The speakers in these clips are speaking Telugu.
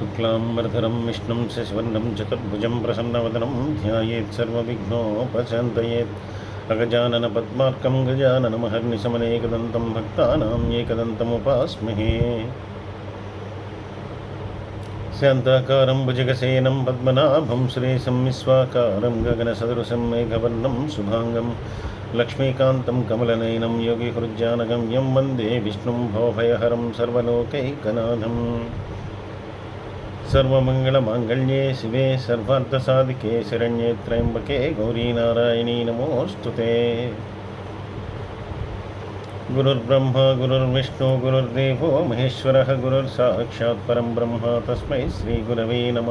शुक्लाम्बरधरं विष्णुं शशिवर्णं चतुर्भुजं प्रसन्नवदनं ध्यायेत् सर्वविघ्नोपशान्तयेत् अगजाननपद्मार्कं गजाननमहर्निशमनेकदन्तं भक्तानाम् एकदन्तमुपास्महे। शान्ताकारं भुजगसेनं पद्मनाभं श्रेशं विश्वाकारं गगनसदृशं मेघवर्णं शुभाङ्गं लक्ष्मीकान्तं कमलनयनं योगिहृज्जानगं यं वंदे विष्णुं भवभयहरं सर्वलोकैकनाथम्। सर्वमङ्गलमाङ्गल्ये शिवे सर्वार्थसाधिके शरण्ये त्र्यम्बके गौरीनारायणी नमोऽस्तु ते गुरुर्ब्रह्मा गुरुर्विष्णु गुरुर्देवो महेश्वरः गुरुर्साक्षात् परं బ్రహ్మ తస్మై శ్రీ గురవే నమ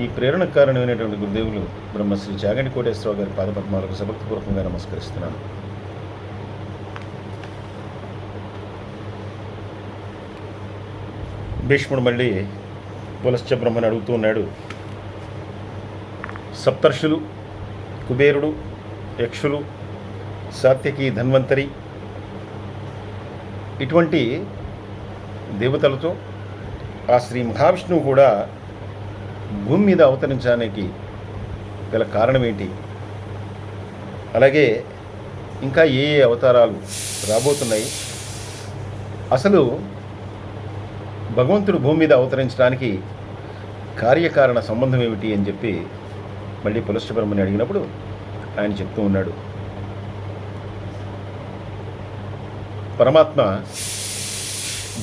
ఈ ప్రేరణకు కారణమైనటువంటి గురుదేవులు బ్రహ్మశ్రీ చాగంటి కోటేశ్వరరావు గారి పాదపద్మాలకు సభక్తిపూర్వకంగా నమస్కరిస్తున్నాను భీష్ముడు మళ్ళీ పులశ్చ బ్రహ్మని అడుగుతూ ఉన్నాడు. సప్తర్షులు కుబేరుడు యక్షులు సాత్యకి ధన్వంతరి ఇటువంటి దేవతలతో ఆ శ్రీ మహావిష్ణువు కూడా భూమి మీద అవతరించడానికి గల కారణం ఏంటి అలాగే ఇంకా ఏ ఏ అవతారాలు రాబోతున్నాయి? అసలు భగవంతుడు భూమి మీద అవతరించడానికి కార్యకారణ సంబంధం ఏమిటి అని చెప్పి మళ్ళీ పులశ్చబ్రహ్మని అడిగినప్పుడు ఆయన చెప్తూ ఉన్నాడు. పరమాత్మ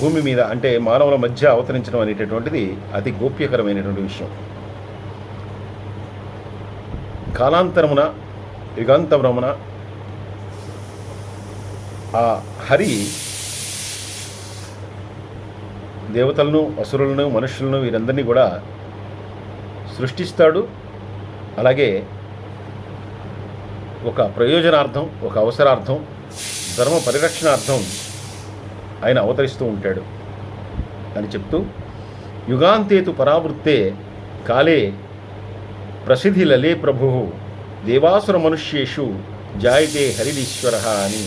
భూమి మీద అంటే మానవుల మధ్య అవతరించడం అనేటటువంటిది అతి గోప్యకరమైనటువంటి విషయం. కాలాంతరమున యుగాంతరమున ఆ హరి దేవతలను అసురులను మనుషులను వీరందరినీ కూడా సృష్టిస్తాడు. అలాగే ఒక ప్రయోజనార్థం ఒక అవసరార్థం ధర్మ పరిరక్షణార్థం ఆయన అవతరిస్తూ ఉంటాడు అని చెప్తూ యుగాంతేతు పరావృత్తే కాలే ప్రసిద్ధి లలే ప్రభు దేవాసుర మనుష్యేషు జాయితే హరిదీశ్వర అని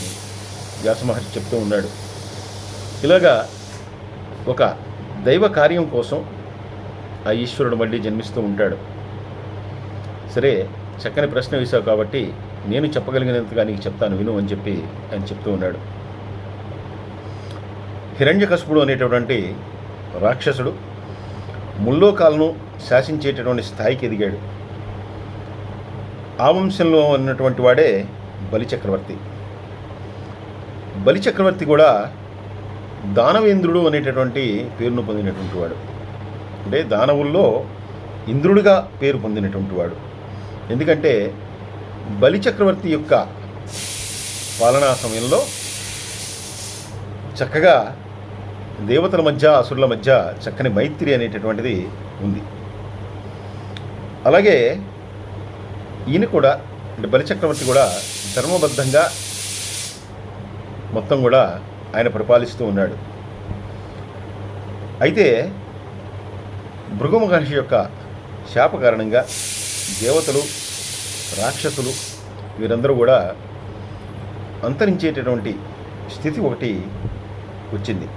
వ్యాసమహర్షి చెప్తూ ఉన్నాడు. ఇలాగా ఒక దైవ కార్యం కోసం ఆ ఈశ్వరుడు మళ్ళీ జన్మిస్తూ ఉంటాడు. సరే చక్కని ప్రశ్న వేశావు కాబట్టి నేను చెప్పగలిగినంతగా నీకు చెప్తాను విను అని చెప్పి ఆయన చెప్తూ ఉన్నాడు. హిరణ్యకశపుడు అనేటటువంటి రాక్షసుడు ముల్లోకాలను శాసించేటటువంటి స్థాయికి ఎదిగాడు. ఆ వంశంలో ఉన్నటువంటి వాడే బలిచక్రవర్తి. బలిచక్రవర్తి కూడా దానవేంద్రుడు అనేటటువంటి పేరును పొందినటువంటి వాడు. అంటే దానవుల్లో ఇంద్రుడిగా పేరు పొందినటువంటి వాడు. ఎందుకంటే బలిచక్రవర్తి యొక్క పాలనా సమయంలో చక్కగా దేవతల మధ్య అసురుల మధ్య చక్కని మైత్రి అనేటటువంటిది ఉంది. అలాగే ఈయన కూడా అంటే బలిచక్రవర్తి కూడా ధర్మబద్ధంగా మొత్తం కూడా ఆయన పరిపాలిస్తూ ఉన్నాడు. అయితే భృగు మహర్షి యొక్క శాప కారణంగా దేవతలు రాక్షసులు వీరందరూ కూడా అంతరించేటటువంటి స్థితి ఒకటి వచ్చింది.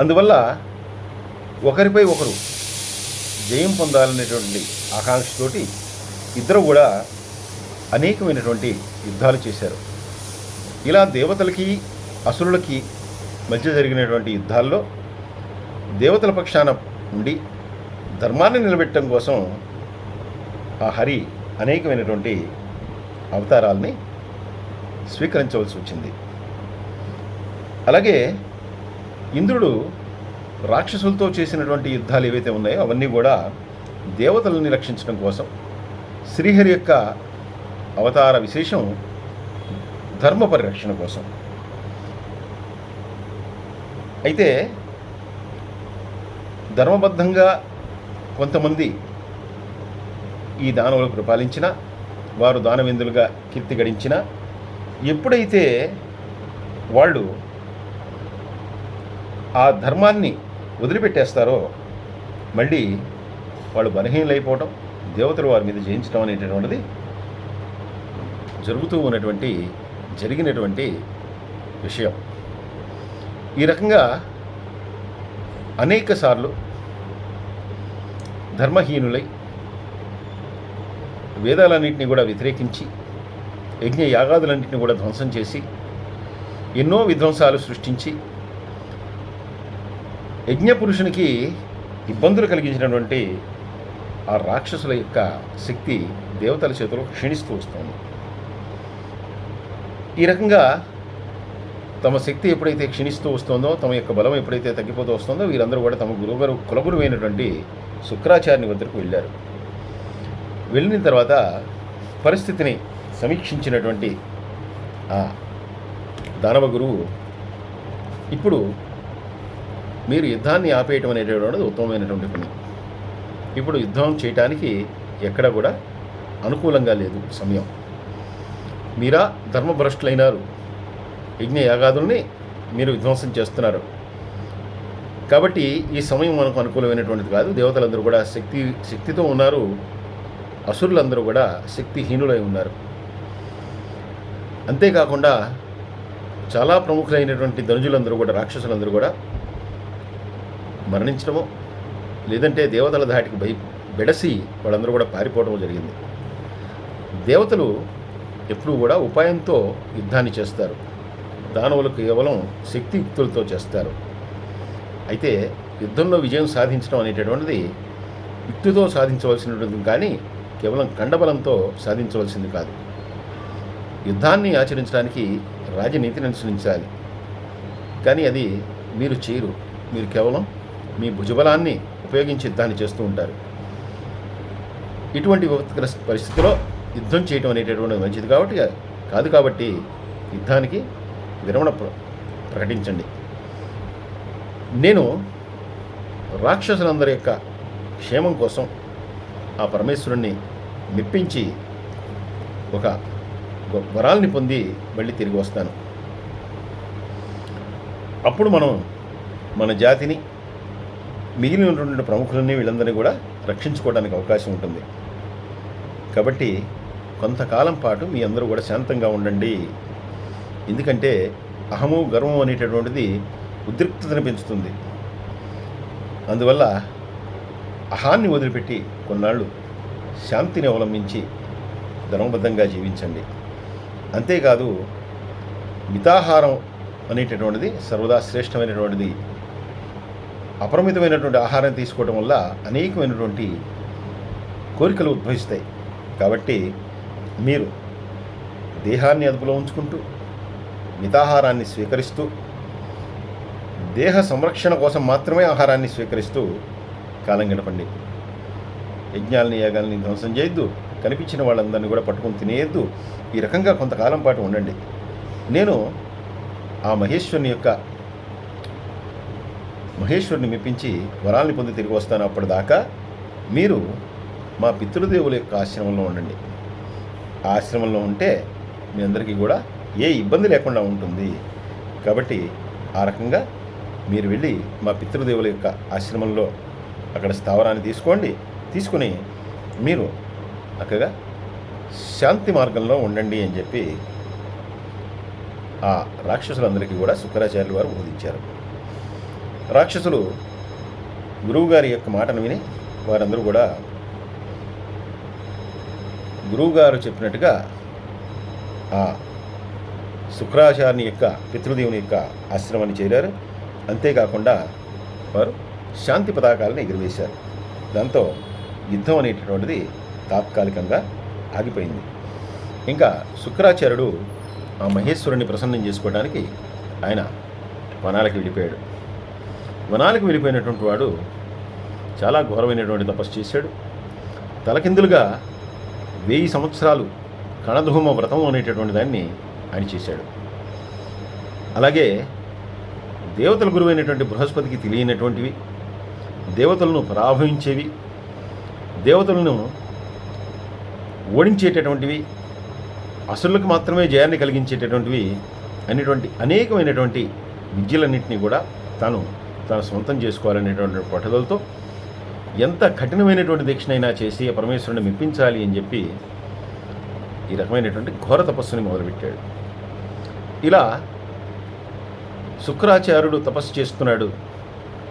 అందువల్ల ఒకరిపై ఒకరు జయం పొందాలనేటువంటి ఆకాంక్షతోటి ఇద్దరు కూడా అనేకమైనటువంటి యుద్ధాలు చేశారు. ఇలా దేవతలకి అసురులకి మధ్య జరిగినటువంటి యుద్ధాల్లో దేవతల పక్షాన ఉండి ధర్మాన్ని నిలబెట్టడం కోసం ఆ హరి అనేకమైనటువంటి అవతారాల్ని స్వీకరించవలసి వచ్చింది. అలాగే ఇంద్రుడు రాక్షసులతో చేసినటువంటి యుద్ధాలు ఏవైతే ఉన్నాయో అవన్నీ కూడా దేవతలని రక్షించడం కోసం శ్రీహరి యొక్క అవతార విశేషం ధర్మ పరిరక్షణ కోసం. అయితే ధర్మబద్ధంగా కొంతమంది ఈ దానవులు పరిపాలించిన వారు దానవేందులుగా కీర్తి గడించిన ఎప్పుడైతే వాళ్ళు ఆ ధర్మాన్ని వదిలిపెట్టేస్తారో మళ్ళీ వాళ్ళు బలహీనలైపోవటం దేవతలు వారి మీద జయించడం అనేటటువంటిది జరుగుతూ ఉన్నటువంటి జరిగినటువంటి విషయం. ఈ రకంగా అనేకసార్లు ధర్మహీనులై వేదాలన్నింటినీ కూడా వ్యతిరేకించి యజ్ఞ యాగాదులన్నింటినీ కూడా ధ్వంసం చేసి ఎన్నో విధ్వంసాలు సృష్టించి యజ్ఞ పురుషునికి ఇబ్బందులు కలిగించినటువంటి ఆ రాక్షసుల యొక్క శక్తి దేవతల చేతిలో క్షీణిస్తూ వస్తుంది. ఈ రకంగా తమ శక్తి ఎప్పుడైతే క్షీణిస్తూ వస్తుందో తమ యొక్క బలం ఎప్పుడైతే తగ్గిపోతూ వస్తుందో వీరందరూ కూడా తమ గురువుగారు కులగురు అయినటువంటి శుక్రాచార్యుని వద్దకు వెళ్ళారు. వెళ్ళిన తర్వాత పరిస్థితిని సమీక్షించినటువంటి ఆ దానవ గురువు ఇప్పుడు మీరు యుద్ధాన్ని ఆపేయటం అనేటటువంటిది ఉత్తమమైనటువంటి పని. ఇప్పుడు యుద్ధం చేయటానికి ఎక్కడ కూడా అనుకూలంగా లేదు సమయం. మీరా ధర్మభ్రష్టులైనారు. యజ్ఞ యాగాదుల్ని మీరు విధ్వంసం చేస్తున్నారు. కాబట్టి ఈ సమయం మనకు అనుకూలమైనటువంటిది కాదు. దేవతలందరూ కూడా శక్తి శక్తితో ఉన్నారు. అసురులందరూ కూడా శక్తిహీనులై ఉన్నారు. అంతేకాకుండా చాలా ప్రముఖులైనటువంటి ధనుజులందరూ కూడా రాక్షసులందరూ కూడా మరణించడము లేదంటే దేవతల ధాటికి భయ బెడసి వాళ్ళందరూ కూడా పారిపోవడం జరిగింది. దేవతలు ఎప్పుడూ కూడా ఉపాయంతో యుద్ధాన్ని చేస్తారు. దానవులు కేవలం శక్తియుక్తులతో చేస్తారు. అయితే యుద్ధంలో విజయం సాధించడం అనేటటువంటిది యుక్తితో సాధించవలసినటువంటి కానీ కేవలం కండబలంతో సాధించవలసింది కాదు. యుద్ధాన్ని ఆచరించడానికి రాజనీతిని అనుసరించాలి. కానీ అది మీరు చేయరు. మీరు కేవలం మీ భుజబలాన్ని ఉపయోగించి యుద్ధాన్ని చేస్తూ ఉంటారు. ఇటువంటి పరిస్థితిలో యుద్ధం చేయటం అనేటటువంటిది మంచిది కాబట్టి కాదు కాబట్టి యుద్ధానికి విరమణ ప్ర- ప్రకటించండి. నేను రాక్షసులందరి యొక్క క్షేమం కోసం ఆ పరమేశ్వరుణ్ణి మెప్పించి ఒక గొ- వరాల్ని పొంది మళ్ళీ తిరిగి వస్తాను. అప్పుడు మనం మన జాతిని మిగిలినటువంటి ప్రముఖులని వీళ్ళందరినీ కూడా రక్షించుకోవడానికి అవకాశం ఉంటుంది. కాబట్టి కొంతకాలం పాటు మీ అందరూ కూడా శాంతంగా ఉండండి ఎందుకంటే అహము గర్వం అనేటటువంటిది ఉద్రిక్తతను పెంచుతుంది. అందువల్ల అహాన్ని వదిలిపెట్టి కొన్నాళ్ళు శాంతిని అవలంబించి ధర్మబద్ధంగా జీవించండి. అంతేకాదు మితాహారం అనేటటువంటిది సర్వదా శ్రేష్టమైనటువంటిది అపరిమితమైనటువంటి ఆహారం తీసుకోవడం వల్ల అనేకమైనటువంటి కోరికలు ఉద్భవిస్తాయి. కాబట్టి మీరు దేహాన్ని అదుపులో ఉంచుకుంటూ మితాహారాన్ని స్వీకరిస్తూ దేహ సంరక్షణ కోసం మాత్రమే ఆహారాన్ని స్వీకరిస్తూ కాలం గడపండి. యజ్ఞాలని యాగాలని ధ్వంసం చేయొద్దు. కనిపించిన వాళ్ళందరినీ కూడా పట్టుకొని తినేయద్దు. ఈ రకంగా కొంతకాలం పాటు ఉండండి. నేను ఆ మహేశ్వరుని యొక్క మహేశ్వరుని మెప్పించి వరాల్ని పొంది తిరిగి వస్తాను. అప్పటిదాకా మీరు మా పితృదేవుల యొక్క ఆశ్రమంలో ఉండండి. ఆ ఆశ్రమంలో ఉంటే మీ అందరికీ కూడా ఏ ఇబ్బంది లేకుండా ఉంటుంది. కాబట్టి ఆ రకంగా మీరు వెళ్ళి మా పితృదేవుల యొక్క ఆశ్రమంలో అక్కడ స్థావరాన్ని తీసుకోండి. తీసుకుని మీరు చక్కగా శాంతి మార్గంలో ఉండండి అని చెప్పి ఆ రాక్షసులందరికీ కూడా శుక్రాచార్యులు వారు బోధించారు. రాక్షసులు గురువుగారి యొక్క మాటను విని వారందరూ కూడా గురువుగారు చెప్పినట్టుగా ఆ శుక్రాచార్యుని యొక్క పితృదేవుని యొక్క ఆశ్రమాన్ని చేరారు. అంతేకాకుండా వారు శాంతి పతాకాలను ఎగురవేశారు. దాంతో యుద్ధం అనేటటువంటిది తాత్కాలికంగా ఆగిపోయింది. ఇంకా శుక్రాచార్యుడు ఆ మహేశ్వరుని ప్రసన్నం చేసుకోవడానికి ఆయన వనాలకు వెళ్ళిపోయాడు. వనాలకు వెళ్ళిపోయినటువంటి వాడు చాలా ఘోరమైనటువంటి తపస్సు చేశాడు. తలకిందులుగా వెయ్యి సంవత్సరాలు కణధూమ వ్రతం అనేటటువంటి దాన్ని ఆయన చేశాడు. అలాగే దేవతల గురువైనటువంటి బృహస్పతికి తెలియనటువంటివి దేవతలను పరాభవించేవి దేవతలను ఓడించేటటువంటివి అసురులకు మాత్రమే జయాన్ని కలిగించేటటువంటివి అనేటువంటి అనేకమైనటువంటి విద్యలన్నింటినీ కూడా తాను తాను సొంతం చేసుకోవాలనేటువంటి పట్టుదలతో ఎంత కఠినమైనటువంటి దీక్షనైనా చేసి పరమేశ్వరుని మెప్పించాలి అని చెప్పి ఈ రకమైనటువంటి ఘోర తపస్సుని మొదలుపెట్టాడు. ఇలా శుక్రాచార్యుడు తపస్సు చేస్తున్నాడు.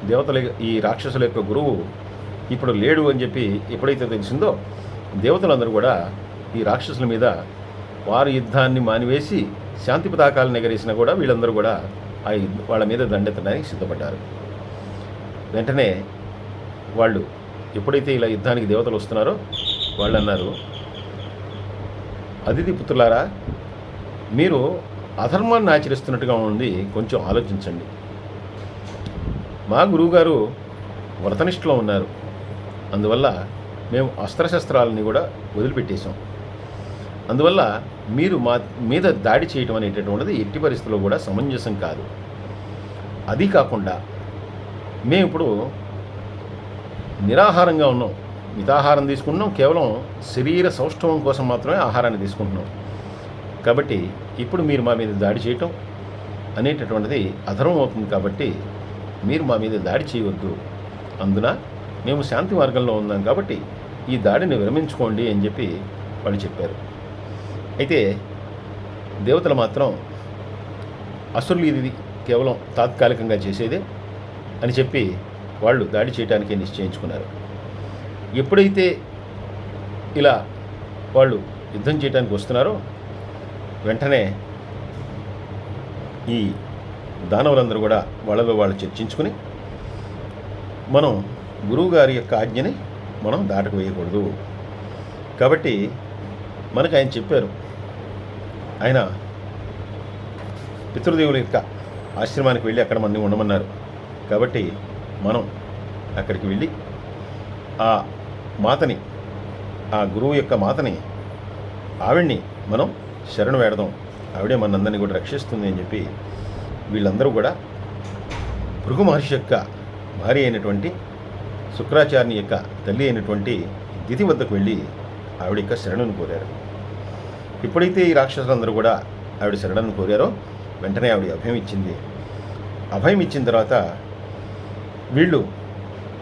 దేవతల ఈ రాక్షసుల యొక్క గురువు ఇప్పుడు లేడు అని చెప్పి ఎప్పుడైతే తెలిసిందో దేవతలందరూ కూడా ఈ రాక్షసుల మీద వారి యుద్ధాన్ని మానివేసి శాంతి పతాకాలు ఎగరేసినా కూడా వీళ్ళందరూ కూడా ఆ వాళ్ళ మీద దండెత్తడానికి సిద్ధపడ్డారు. వెంటనే వాళ్ళు ఎప్పుడైతే ఇలా యుద్ధానికి దేవతలు వస్తున్నారో వాళ్ళు అన్నారు అతిథి పుత్రులారా మీరు అధర్మాన్ని ఆచరిస్తున్నట్టుగా ఉంది కొంచెం ఆలోచించండి. మా గురువుగారు వ్రతనిష్టలో ఉన్నారు. అందువల్ల మేము అస్త్రశస్త్రాలని కూడా వదిలిపెట్టేశాం. అందువల్ల మీరు మా మీద దాడి చేయటం అనేటటువంటిది ఎట్టి పరిస్థితుల్లో కూడా సమంజసం కాదు. అది కాకుండా మేము ఇప్పుడు నిరాహారంగా ఉన్నాం. మితాహారం తీసుకుంటున్నాం కేవలం శరీర సౌష్ఠవం కోసం మాత్రమే ఆహారాన్ని తీసుకుంటున్నాం. కాబట్టి ఇప్పుడు మీరు మా మీద దాడి చేయటం అనేటటువంటిది అధర్మం అవుతుంది కాబట్టి మీరు మా మీద దాడి చేయవద్దు. అందున మేము శాంతి మార్గంలో ఉన్నాం కాబట్టి ఈ దాడిని విరమించుకోండి అని చెప్పి వాళ్ళు చెప్పారు. అయితే దేవతలు మాత్రం అసురులు ఇది కేవలం తాత్కాలికంగా చేసేదే అని చెప్పి వాళ్ళు దాడి చేయడానికి నిశ్చయించుకున్నారు. ఎప్పుడైతే ఇలా వాళ్ళు యుద్ధం చేయడానికి వస్తున్నారో వెంటనే ఈ దానవులందరూ కూడా వాళ్ళలో వాళ్ళు చర్చించుకుని మనం గురువుగారి యొక్క ఆజ్ఞని మనం దాటకు వేయకూడదు కాబట్టి మనకు ఆయన చెప్పారు. ఆయన పితృదేవుల యొక్క ఆశ్రమానికి వెళ్ళి అక్కడ మనని ఉండమన్నారు. కాబట్టి మనం అక్కడికి వెళ్ళి ఆ మాతని ఆ గురువు యొక్క మాతని ఆవిడ్ని మనం శరణు వేడదాం ఆవిడే మనందరినీ కూడా రక్షిస్తుంది అని చెప్పి వీళ్ళందరూ కూడా భృగు మహర్షి యొక్క భార్య అయినటువంటి శుక్రాచార్యుని యొక్క తల్లి అయినటువంటి దితి వద్దకు వెళ్ళి ఆవిడ యొక్క శరణును కోరారు. ఎప్పుడైతే ఈ రాక్షసులందరూ కూడా ఆవిడ శరణను కోరారో వెంటనే ఆవిడ అభయం ఇచ్చింది. అభయం ఇచ్చిన తర్వాత వీళ్ళు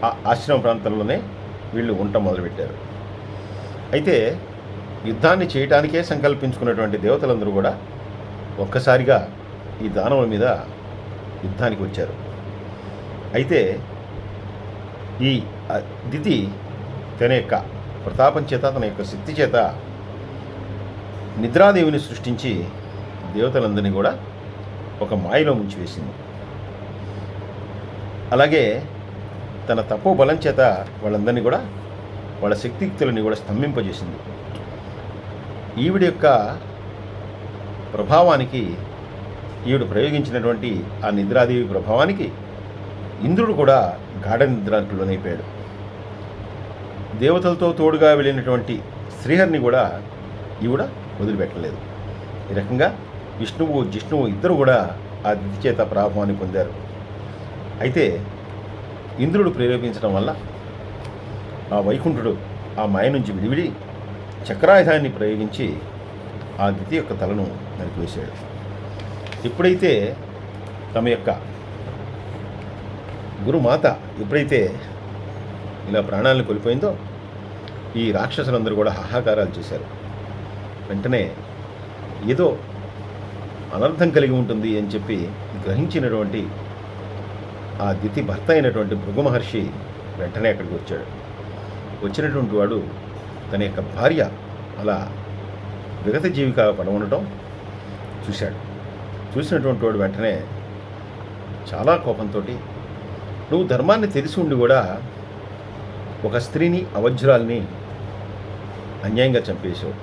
ఆ ఆశ్రమ ప్రాంతంలోనే వీళ్ళు ఉండటం మొదలుపెట్టారు. అయితే యుద్ధాన్ని చేయటానికే సంకల్పించుకున్నటువంటి దేవతలందరూ కూడా ఒక్కసారిగా ఈ దానవుల మీద యుద్ధానికి వచ్చారు. అయితే ఈ దితి తన యొక్క ప్రతాపం చేత తన యొక్క శక్తి చేత నిద్రాదేవిని సృష్టించి దేవతలందరినీ కూడా ఒక మాయలో ముంచివేసింది. అలాగే తన తపో బలం చేత వాళ్ళందరినీ కూడా వాళ్ళ శక్తియుక్తులని కూడా స్తంభింపజేసింది. ఈవిడ యొక్క ప్రభావానికి ఈవిడ ప్రయోగించినటువంటి ఆ నిద్రాదేవి ప్రభావానికి ఇంద్రుడు కూడా గాఢ నిద్రలోనైపోయాడు దేవతలతో తోడుగా వెళ్ళినటువంటి శ్రీహరిని కూడా ఈవిడ వదిలిపెట్టలేదు. ఈ రకంగా విష్ణువు జిష్ణువు ఇద్దరు కూడా ఆ దితి చేత ప్రభావాన్ని పొందారు. అయితే ఇంద్రుడు ప్రేరేపించడం వల్ల ఆ వైకుంఠుడు ఆ మాయ నుంచి విడివిడి చక్రాయుధాన్ని ప్రయోగించి ఆ దితి యొక్క తలను నరికివేశాడు. ఎప్పుడైతే తమ యొక్క గురుమాత ఎప్పుడైతే ఇలా ప్రాణాలను కోల్పోయిందో ఈ రాక్షసులందరూ కూడా హాహాకారాలు చేశారు. వెంటనే ఏదో అనర్థం కలిగి ఉంటుంది అని చెప్పి గ్రహించినటువంటి ఆ దితి భర్త అయినటువంటి భృగు మహర్షి వెంటనే అక్కడికి వచ్చాడు. వచ్చినటువంటి వాడు తన యొక్క భార్య అలా విగత జీవిగా పడవుండటం చూశాడు. చూసినటువంటి వాడు వెంటనే చాలా కోపంతో నువ్వు ధర్మాన్ని తెలిసి ఉండి కూడా ఒక స్త్రీని అవజ్రాల్ని అన్యాయంగా చంపేశావు.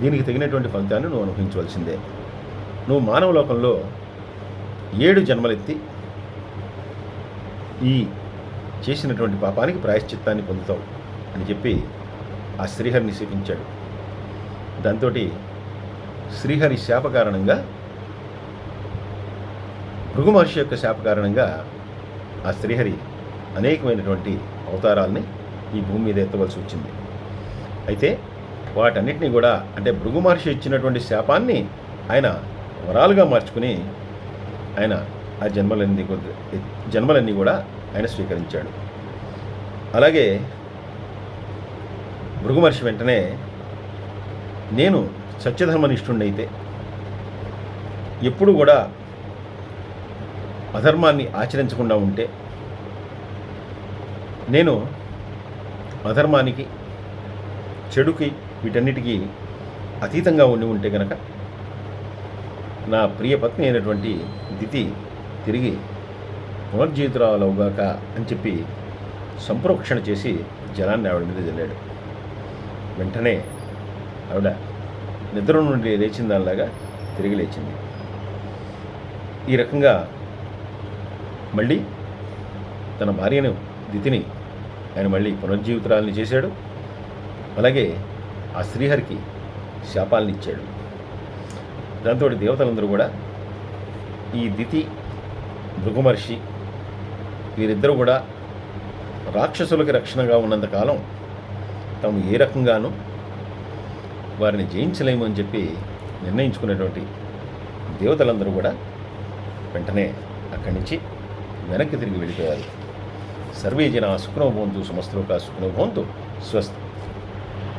దీనికి తగినటువంటి ఫలితాన్ని నువ్వు అనుభవించవలసిందే. నువ్వు మానవ లోకంలో ఏడు జన్మలెత్తి ఈ చేసినటువంటి పాపానికి ప్రాయశ్చిత్తాన్ని పొందుతావు అని చెప్పి ఆ శ్రీహరిని శపించాడు. దాంతో శ్రీహరి శాప కారణంగా భృగు మహర్షి యొక్క శాప కారణంగా ఆ శ్రీహరి అనేకమైనటువంటి అవతారాలని ఈ భూమి మీద ఎత్తవలసి వచ్చింది. అయితే వాటన్నిటిని కూడా అంటే భృగు మహర్షి ఇచ్చినటువంటి శాపాన్ని ఆయన వరాలుగా మార్చుకుని ఆయన ఆ జన్మలన్నీ కొద్ది- జన్మలన్నీ కూడా ఆయన స్వీకరించాడు. అలాగే భృగుమహర్షి వెంటనే నేను సత్యధర్మనిష్ఠుడైతే ఎప్పుడు కూడా అధర్మాన్ని ఆచరించకుండా ఉంటే నేను అధర్మానికి చెడుకి వీటన్నిటికీ అతీతంగా ఉండి ఉంటే గనక నా ప్రియ పత్ని అయినటువంటి దితి తిరిగి పునర్జీవితురాలవుగాక అని చెప్పి సంప్రోక్షణ చేసి జలాన్ని ఆవిడ మీద జల్లాడు. వెంటనే ఆవిడ నిద్ర నుండి లేచిన దానిలాగా తిరిగి లేచింది. ఈ రకంగా మళ్ళీ తన భార్యను దితిని ఆయన మళ్ళీ పునర్జీవితురాలని చేశాడు. అలాగే ఆ శ్రీహరికి శాపాలను ఇచ్చాడు. దాంతో దేవతలందరూ కూడా ఈ దితి భృగుమర్షి వీరిద్దరూ కూడా రాక్షసులకి రక్షణగా ఉన్నంతకాలం తాము ఏ రకంగానూ వారిని జయించలేము అని చెప్పి నిర్ణయించుకునేటువంటి దేవతలందరూ కూడా వెంటనే అక్కడి నుంచి వెనక్కి తిరిగి వెళ్ళిపోయారు. సర్వే జన సుఖనోభవంతు సమస్తలోక సుఖనోభవంతు స్వస్తి.